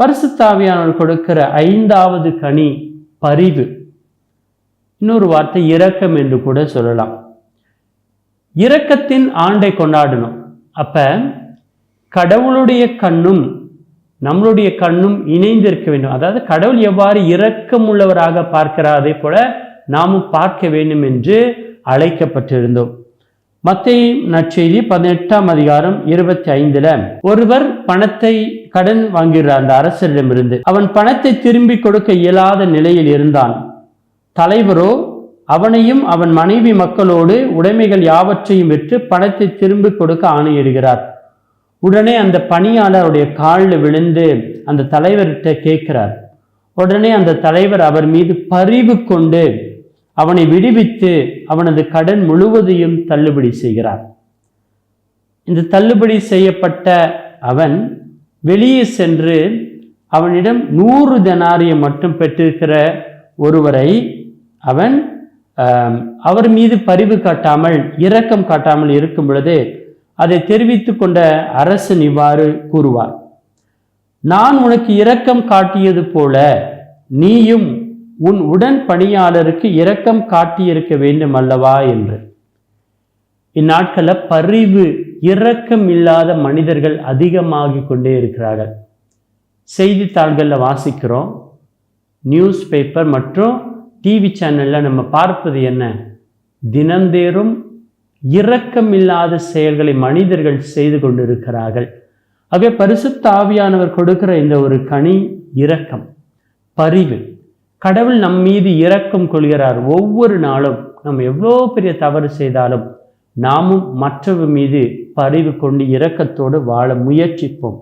பரிசுத்தாவியானவர் கொடுக்கிற ஐந்தாவது கனி பரிவு. இன்னொரு வார்த்தை இரக்கம் என்று கூட சொல்லலாம். இரக்கத்தின் ஆண்டை கொண்டாடணும். அப்ப கடவுளுடைய கண்ணும் நம்மளுடைய கண்ணும் இணைந்திருக்க வேண்டும். அதாவது கடவுள் எவ்வாறு இரக்கம் உள்ளவராக பார்க்கிறார் அதே போல நாமும் பார்க்க வேண்டும் என்று அழைக்கப்பட்டிருந்தோம். மத்திய நற்செய்தி பதினெட்டாம் அதிகாரம் இருபத்தி ஐந்துல ஒருவர் பணத்தை கடன் வாங்குகிறார் அந்த அரசரிடமிருந்து. அவன் பணத்தை திரும்பி கொடுக்க இயலாத நிலையில் இருந்தான். தலைவரோ அவனையும் அவன் மனைவி மக்களோடு உடைமைகள் யாவற்றையும் விற்று பணத்தை திரும்பி கொடுக்க ஆணையிடுகிறார். உடனே அந்த பணியாளருடைய காலில் விழுந்து அந்த தலைவர்கிட்ட கேட்கிறார். உடனே அந்த தலைவர் அவர் மீது பரிவு கொண்டு அவனை விடுவித்து அவனது கடன் முழுவதையும் தள்ளுபடி செய்கிறார். இந்த தள்ளுபடி செய்யப்பட்ட அவன் வெளியே சென்று அவனிடம் நூறு தனாரியம் மட்டும் பெற்றிருக்கிற ஒருவரை அவன் அவர் மீது பரிவு காட்டாமல் இரக்கம் காட்டாமல் இருக்கும் பொழுது அதை தெரிவித்து கொண்ட அரசன் இவ்வாறு கூறுவார். நான் உனக்கு இரக்கம் காட்டியது போல நீயும் உன் உடன் பணியாளருக்கு இரக்கம் காட்டியிருக்க வேண்டும் அல்லவா என்று. இந்நாட்களில் பரிவு இரக்கம் இல்லாத மனிதர்கள் அதிகமாகி கொண்டே இருக்கிறார்கள். செய்தித்தாள்களில் வாசிக்கிறோம். நியூஸ் பேப்பர் மற்றும் டிவி சேனலில் நம்ம பார்ப்பது என்ன? தினந்தேறும் இரக்கமில்லாத செயல்களை மனிதர்கள் செய்து கொண்டிருக்கிறார்கள். ஆகவே பரிசுத்த ஆவியானவர் கொடுக்கிற இந்த ஒரு கனி இரக்கம் பரிவு கடவுள் நம் மீது இரக்கம் கொள்கிறார். ஒவ்வொரு நாளும் நம்ம எவ்வளோ பெரிய தவறு செய்தாலும் நாமும் மற்றவர் மீது பரிவு கொண்டு இரக்கத்தோடு வாழ முயற்சிப்போம்.